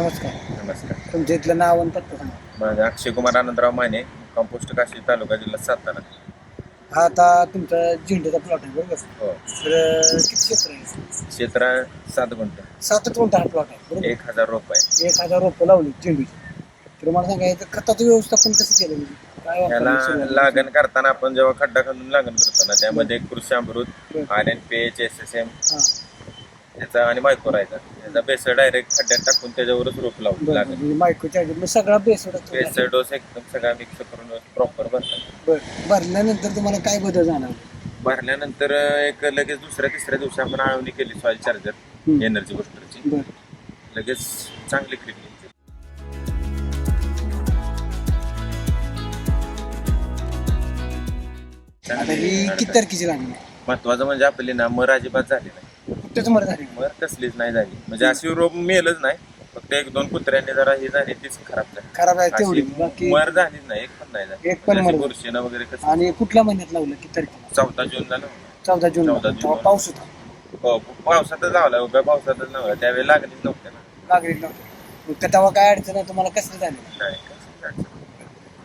नमस्कार. नमस्कार. तुमच्या इथलं नाव आणि पत्ता सांगा. माझं अक्षय कुमार आनंदराव माने कंपोस्ट काशी तालुका जिल्हा सातारा. हा आता तुमचा झेंडूचा प्लॉट आहे बरोबर हो. तर अं, किती क्षेत्र आहे? क्षेत्र सात गुंठ. सातच गुंठा हा प्लॉट आहे बरोबर? एक हजार रुपये एक हजार रोपं लावली झेंडूची. तर मला सांगायचं खताचं व्यवस्थापन कसं केलं म्हणजे? काय याला वापरलं सुरुवातीला? लागण करताना आपण जेव्हा खड्डा खालून लागण करतो ना त्यामध्ये कृषी अमृत बरं. R N P H S S M हा, याचा आणि मायक्रोरायचा याचा बेसळ डायरेक्ट खड्ड्यात टाकून त्याच्यावरच रोप लावून बरं लागण म्हणजे मायक्रोच्या मग सगळा बेस बेसळ डोस एकदम सगळा मिक्स करून प्रॉपर भरतात भरल्यानंतर तुम्हाला काय बदल जाणार? भरल्यानंतर एक लगेच दुसऱ्या तिसऱ्या दिवशी आपण आळवणी केली सॉइल चार्जर. एनर्जी बुस्टरची बरं. लगेच चांगली क्लिक आता ही किती तारखेची लागली महत्वाचं म्हणजे आपली ना मर अजिबात झाली नाही. कुठेच मर झाली. मर कसलीच नाही झाली. म्हणजे अशी रोप मेलच नाही. फक्त एक दोन कुत्र्यांनी जरा ही झाली तीच खराब झाली. खराब आहे तेवढी. बाकी मर झालीच नाही एक पण नाही झाली. एक पण म्हणजे मर झाली. बुरशीनं वगैरे कसं आणि कुठल्या महिन्यात लावलं किती तारखेला चौदा जून झालं. चौदा जून चौदा जून. पाऊस होता. हो पावसातच लावला. उभ्या पावसातच लावला. त्यावेळी लागलीच नव्हत्या ना. नागरिक नव्हते मग त्या तेव्हा काय अडचण आहे? तुम्हाला कसं झालं? नाही कसं काय.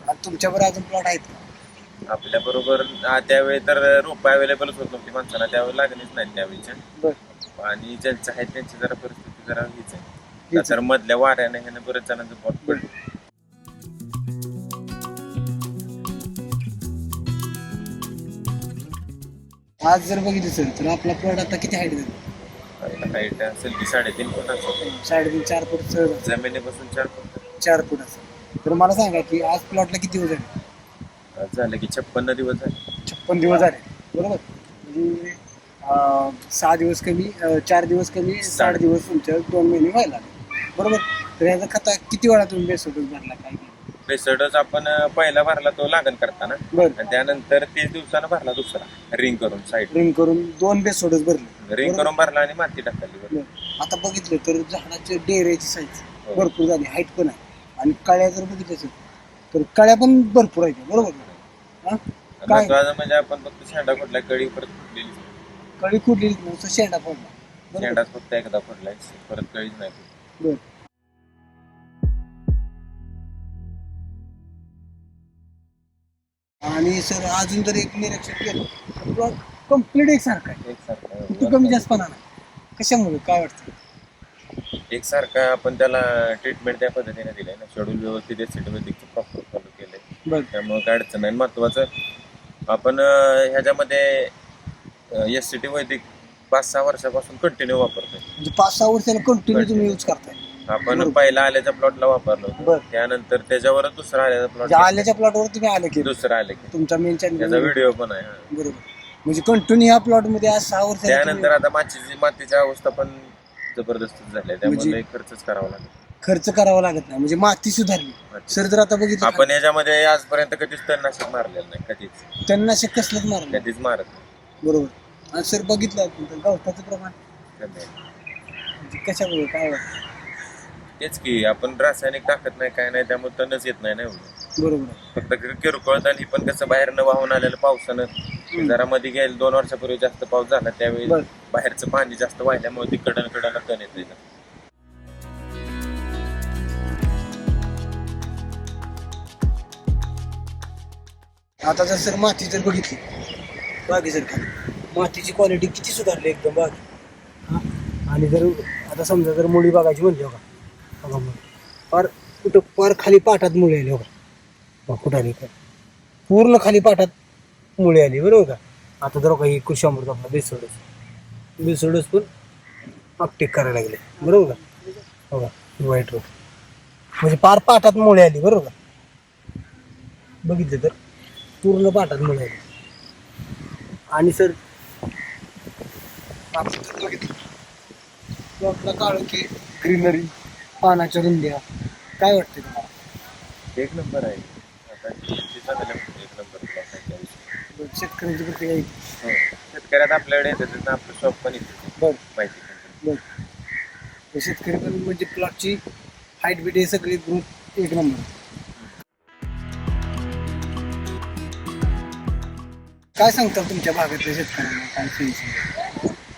आणि तुमच्यावर अजून प्लॉट आहेत का? आपल्या बरोबर त्यावेळी तर रोप अवेलेबलच होत नव्हती माणसाला त्यावेळी लागलीच नाही त्यावेळीच्या बरं. आणि ज्यांचं आहे त्यांची जरा परिस्थिती जरा हीच आहे. तर मधल्या वाऱ्याने ह्यानं बरेच जणांचं पोट पडलं. आज जर बघितलं सर तर आपला प्लॉट आता किती हाईट झाली? हाईट असेल की साडेतीन फूट असेल. साडेतीन चार फूट असेल. जमिनीपासून चार फूट. चार फूट असेल. तर मला सांगा की आज प्लॉटला किती दिवस झाले? आज झालं की छप्पन्न दिवस झाले. छप्पन दिवस झाले. बरोबर? म्हणजे सहा दिवस कमी चार दिवस कमी साठ दिवस. तुमच्या दोन महिने व्हायला बरोबर? तर याचा खता किती वेळा तुम्ही बेसोडून भरला काय बेसडच आपण पहिला भरला तो लागण करताना. बरं. आणि त्यानंतर तीस दिवसानं भरला दुसरा रिंग करून साईड रिंग करून दोन बेसोडच भरले. रिंग करून भरला आणि माती टाकली. आता बघितलं तर झाडाच्या डेऱ्याची साईज हो. भरपूर झाली हाईट पण आहे. आणि कळ्या जर बघितलं असेल तर कळ्या पण भरपूर आहेत. बरोबर? म्हणजे आपण फक्त शेंडा फुटला कळी परत कळी कुठली नुसतं शेंडा पडला बरोबर? शेंडाच फक्त एकदा फुटलाय परत कळीच नाही. बरं. आणि सर अजून जर एक निरीक्षण केलं प्लॉट कंप्लीट एकसारखा आहे. एकसारखा किती कमी जास्त पण नाही कशामुळे? काय वाटतं? एकसारखा आपण त्याला ट्रीटमेंट त्या पद्धतीने दिलंय ना. शेड्यूल व्यवस्थित एसिडोमेटिकचं प्रॉपर फॉलो केलंय. बरं. त्यामुळे काय अडचण नाही. महत्वाचं आपण अं, ह्याच्यामध्ये एस सी टी वैदिक पाच सहा वर्षापासून कंटिन्यू वापरतोय. म्हणजे पाच सहा वर्षाला कंटिन्यू तुम्ही यूज करताय. आपण बरोबर. पहिला आल्याच्या प्लॉटला वापरलो होतो. बरं. त्यानंतर त्याच्यावरच दुसरा आल्याचा म्हणजे प्लॉट आल्याच्या प्लॉटवर तुम्ही आलं की. दुसरा आले की. तुमचा मेन त्याचा चॅनल व्हिडिओ पण आहे हा. बरोबर. म्हणजे कंटिन्यू ह्या प्लॉटमध्ये आज सहा वर्ष त्यानंतर आता मातीची मातीची अवस्था पण जबरदस्त झाली त्यामुळे म्हणजे- लई खर्चच करावा लागेल. खर्च करावा लागत नाही. म्हणजे माती सुधारली. माती. सर जर आता बघितलं आपण याच्यामध्ये आजपर्यंत कधीच तणनाशक मारलेलं नाही कधीच. तणनाशक कसलंच मारलं कधीच मारत नाही. बरोबर. आणि सर बघितलं आपण तर गवताचं प्रमाण. म्हणजे कशामुळे? काय वाटतं तेच की आपण रासायनिक टाकत नाही काय नाही त्यामुळे तणच येत नाही ना एवढं. बरोबर. आहे फक्त कि- किरकोळ आणि पण कसं बाहेर न वाहून आलेलं पावसानं जरा मध्ये गेलं दोन वर्षापूर्वी जास्त पाऊस झाला त्यावेळी बरं. बाहेरचं पाणी जास्त वाहिल्यामुळे ती कडन कडन तण येते आता जर सर माती जर बघितली बागी मातीची क्वालिटी किती सुधारली एकदम बागे. हा? आणि जर आता समजा जर मुळी बघायची म्हणली हो का? बघा पार कुठं पार खाली पाटात मुळी आली हो बघा कुठं आली काय पूर्ण खाली पाटात मुळे आली बरोबर का? आता जर काही कृषी अमृत आपला बेसोडस बेसोडस पण अपटेक करायला लागले बरोबर का? हो बघा वाईट रोड म्हणजे पार पाटात मुळे आली बरोबर का? बघितलं तर पूर्ण पाटात मुळे आली. आणि सर प्लॉटला काळं की ग्रीनरी पानाच्या रुंद्या काय वाटतं तुम्हाला एक नंबर आहे आता एक नंबर plot आहे त्या दिवशी. बरं, शेतकऱ्यांची प्रतिक्रिया आहे. हो. शेतकऱ्यात आपल्याकडे येतात त्यांना आपलं शॉप पण येते बरं माहिती पण. तर शेतकरी पण म्हणजे प्लॉटची हाईट बीट हे सगळी ग्रुप एक नंबर काय सांगता तुमच्या भागातल्या शेतकऱ्यांना? काय सोयीची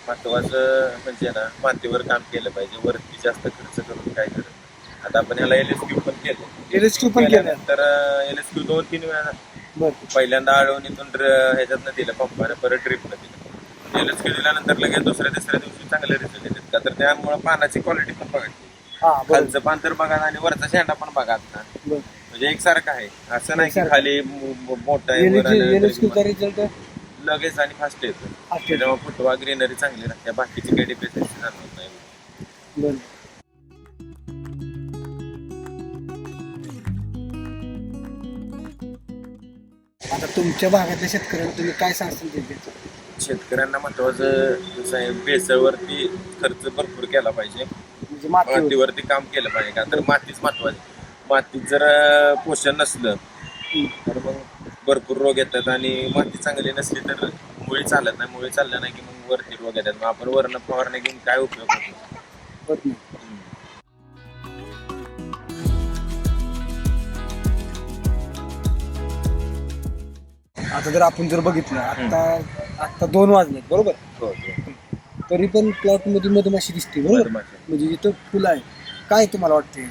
महत्वाचं म्हणजे ना मातीवर काम केलं पाहिजे. वरती जास्त खर्च करून काय करत आता आपण ह्याला एल एस क्यू पण केलं. एल एस क्यू पण केलं. तर एल एस क्यू दोन तीन वेळा बरं. पहिल्यांदा आळवणीतून ड्र- ह्याच्यातनं दिलं पंपाने परत ड्रिपनं दिलं. एल एस क्यू दिल्यानंतर लगेच दुसऱ्या तिसऱ्या दिवशी चांगले रिझल्ट येतात. का तर त्यामुळे पानाची क्वालिटी पण बघायची हा बरं खालचं पान तर बघा आणि वरचा शेंडा पण बघा आता. बरं. म्हणजे एकसारखं आहे. असं नाही की एकसारखं. खाली मोठं आहे वर रिझल्ट लगेच आणि फास्ट येतो त्याच्यामुळे फुटवा ग्रीनरी चांगली राहते. बाकीची काही डिफिशियन्सी जाणवत नाही. बरं. आता तुमच्या भागातल्या शेतकऱ्यांना तुम्ही काय सांगताल त्याचं शेतकऱ्यांना महत्वाचं कसं आहे बेसळवरती खर्च भरपूर केला पाहिजे. म्हणजे माती मातीवरती काम केलं पाहिजे का? तर मातीच महत्वाची. मातीत जर पोषण नसलं तर मग भरपूर रोग येतात आणि माती चांगली नसली तर मुळी चालत नाही. मुळी चालल्या नाही की मग वरती रोग येतात. मग आपण वरण फवारणी घेऊन काय उपयोग होतो? आता जर आपण जर बघितलं आता आता दोन वाजले बरोबर? हो, हो. तरी पण प्लॉटमध्ये मधमाशी दिसते बरोबर. म्हणजे जिथं फुलं आहे काय तुम्हाला वाटते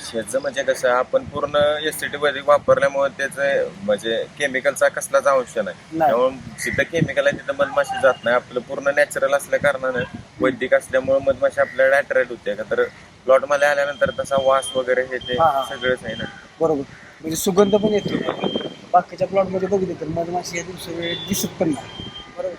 शेतचं म्हणजे कसं आपण पूर्ण एस टी मध्ये वापरल्यामुळे त्याचं म्हणजे केमिकलचा कसलाच अंश नाही. नाही. त्यामुळे जिथं केमिकल आहे तिथं मधमाशी जात नाही. आपलं पूर्ण नॅचरल असल्या कारणानं वैदिक असल्यामुळे मधमाशी आपल्याला अट्रॅक्ट होते का तर प्लॉटमध्ये आल्यानंतर तसा वास वगैरे हे ते हा, हा. सगळंच आहे ना. बरोबर. म्हणजे सुगंध पण येतो. बाकीच्या प्लॉटमध्ये बघितलं तर मधमाशी या दिवसा दिसत पण नाही. बरोबर.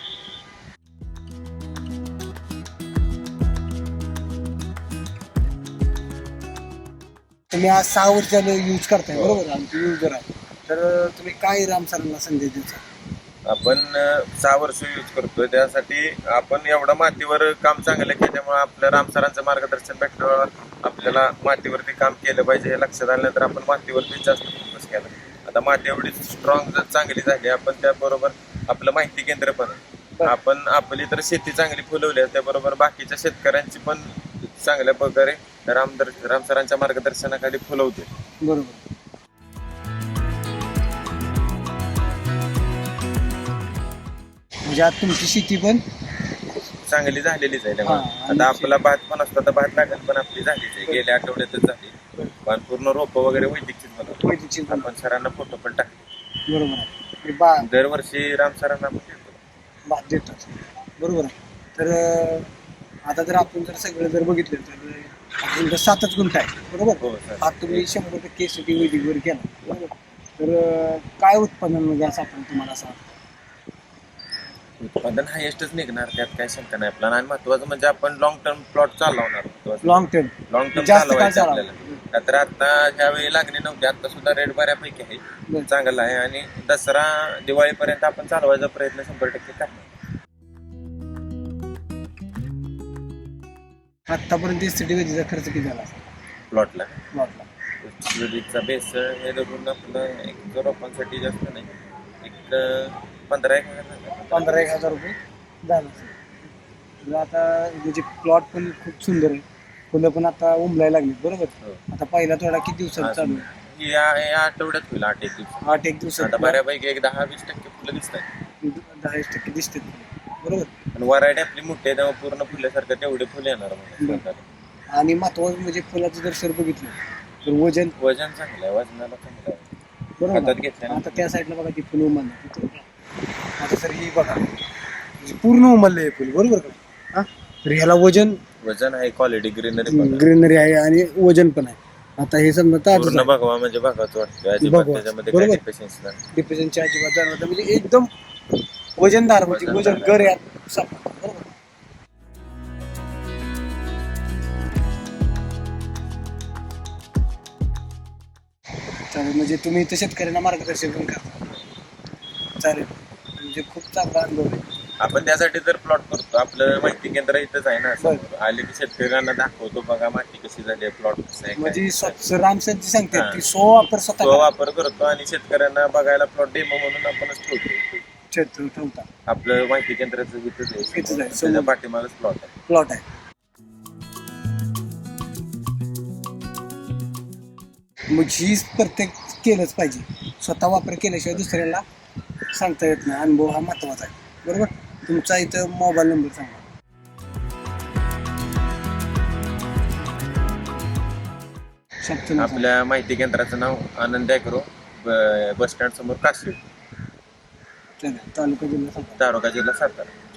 तुम्ही आज सहा वर्ष झालं यूज करताय बरोबर? आमची युजर आहे तर तुम्ही काय राम सरांना संदेश द्यायचा आपण अं, सहा वर्ष यूज करतोय. त्यासाठी आपण एवढं मातीवर काम चांगलं केल्यामुळे आपल्या रामसरांचं मार्गदर्शन भेटल्यावर आपल्याला मातीवरती काम केलं पाहिजे हे लक्षात आल्यानंतर आपण मातीवरती जास्त फोकस केला. आता माती एवढी स्ट्रॉंग जर चांगली झाली आपण त्याबरोबर आपलं माहिती केंद्र पण. आहे. आपण आपली तर शेती चांगली फुलवली आहे त्याबरोबर बाकीच्या शेतकऱ्यांची पण चांगल्या प्रकारे रामदर रामसरांच्या मार्गदर्शनाखाली फुलवते बरोबर. म्हणजे आज तुमची शेती पण चांगली झालेलीच आहे. हा. आणि आता आपला भात पण असतो आता भात लागण पण आपली झालीच आहे. गेल्या आठवड्यातच झाली. पण पूर्ण रोप वगैरे वैदिकचीच बनवतो वैदिकची पण आपण सरांना फोटो पण टाकले. बरोबर आहे. म्हणजे बा दरवर्षी राम सरांना आपण देतो. भात देतात. बरोबर आहे. तर अं, आता जर आपण जर सगळं जर बघितलं तर आपण जर सातच गुंठ आहे बरोबर? हो आज तुम्ही शंभर टक्के सिटी वैदिकवर केला बरोबर? तर काय उत्पन्न म्हणजे असं आपण तुम्हाला असं वाटतं? उत्पादन हायेस्टच निघणार त्यात काय शंका नाही. आपल्याला आणि महत्वाचं म्हणजे आपण लॉंग टर्म प्लॉट चालवणार. लॉंग टर्म लॉंग टर्म जास्त काय चालवायचं चालवणार? आपल्याला. का तर आता ह्यावेळी लागणी नव्हती आता सुद्धा रेट बऱ्यापैकी आहे. बरं. चांगला आहे आणि दसरा दिवाळीपर्यंत आपण चालवायचा प्रयत्न शंभर टक्के करणार. आतापर्यंत सिटी वैदिकचा खर्च किती झाला? प्लॉटला. प्लॉटला. सुरळीतचा बेस हे धरून आपलं एक रोपांसाठी जास्त नाही एक पंधरा एक. पंधरा एक हजार रुपये झालं. आता म्हणजे प्लॉट पण खूप सुंदर आहे. फुलं पण आता उमलायला लागली बरोबर? हो. आता पहिला थोडा किती दिवसात चालू? आहे? या या आठवड्यात होईल आठ एक दिवस आठ एक दिवसात. बऱ्यापैकी एक दहा वीस टक्के फुलं दिसतात दहा वीस टक्के दिसते बरोबर? आणि वरायटी आपली मोठी आहे त्यामुळे पूर्ण फुल्यासारखं तेवढे फुले येणार. आणि महत्वाचं म्हणजे फुलाचं जर सर बघितलं तर वजन वजन चांगलं आहे वजनाला चांगलं आहे बरोबर हातात ना? घेतल्यानंतर. आता त्या साईडला बघा ती फुलं उमलली तिथं. आता सर ही बघा पूर्ण उमललं आहे फुल बरोबर का हा तर ह्याला वजन वजन आहे क्वालिटी ग्रीनरी ग्रीनरी आहे आणि वजन पण आहे आता हे समजा ताजच पूर्ण आहे भगवा म्हणजे बघावं वाटतं अजिबात भगवा. त्याच्यामध्ये काय बरोबर. डिफिशियन्सी नाही डिप्रेशनची अजिबात जाणवत नाही. म्हणजे एकदम वजनदार म्हणजे वजन गर यात सापडतं. बरोबर चालेल म्हणजे तुम्ही तर शेतकऱ्यांना मार्गदर्शन पण करता चालेल म्हणजे खूप चांगला अनुभव आहे आपण त्यासाठी तर प्लॉट करतो आपलं माहिती केंद्र इथंच आहे ना बरं. आले की शेतकऱ्यांना दाखवतो बघा माती कशी झाली आहे प्लॉट कसं आहे काय. म्हणजे स्व- रामसर जी सांगते. की सो वापर स्वतः तो करा. वापर करतो आणि शेतकऱ्यांना बघायला प्लॉट डेमो म्हणून आपणच ठेवतो ठेवतो ठेवता आपलं माहिती केंद्राचं इथंच आहे इथंच आहे, समोर. समोर. त्याच्या पाठीमागच प्लॉट आहे. प्लॉट आहे. मग ही प्रत्येक केलंच पाहिजे. स्वतः वापर केल्याशिवाय दुसऱ्याला सांगता येत नाही. अनुभव हा महत्त्वाचा आहे. बरोबर? तुमचा इथं मोबाईल नंबर सांगा. आपल्या माहिती केंद्राचं नाव आनंद ॲग्रो ब- बस स्टँड समोर काशी तालुका जिल्हा सांगा जिल्हा सातारा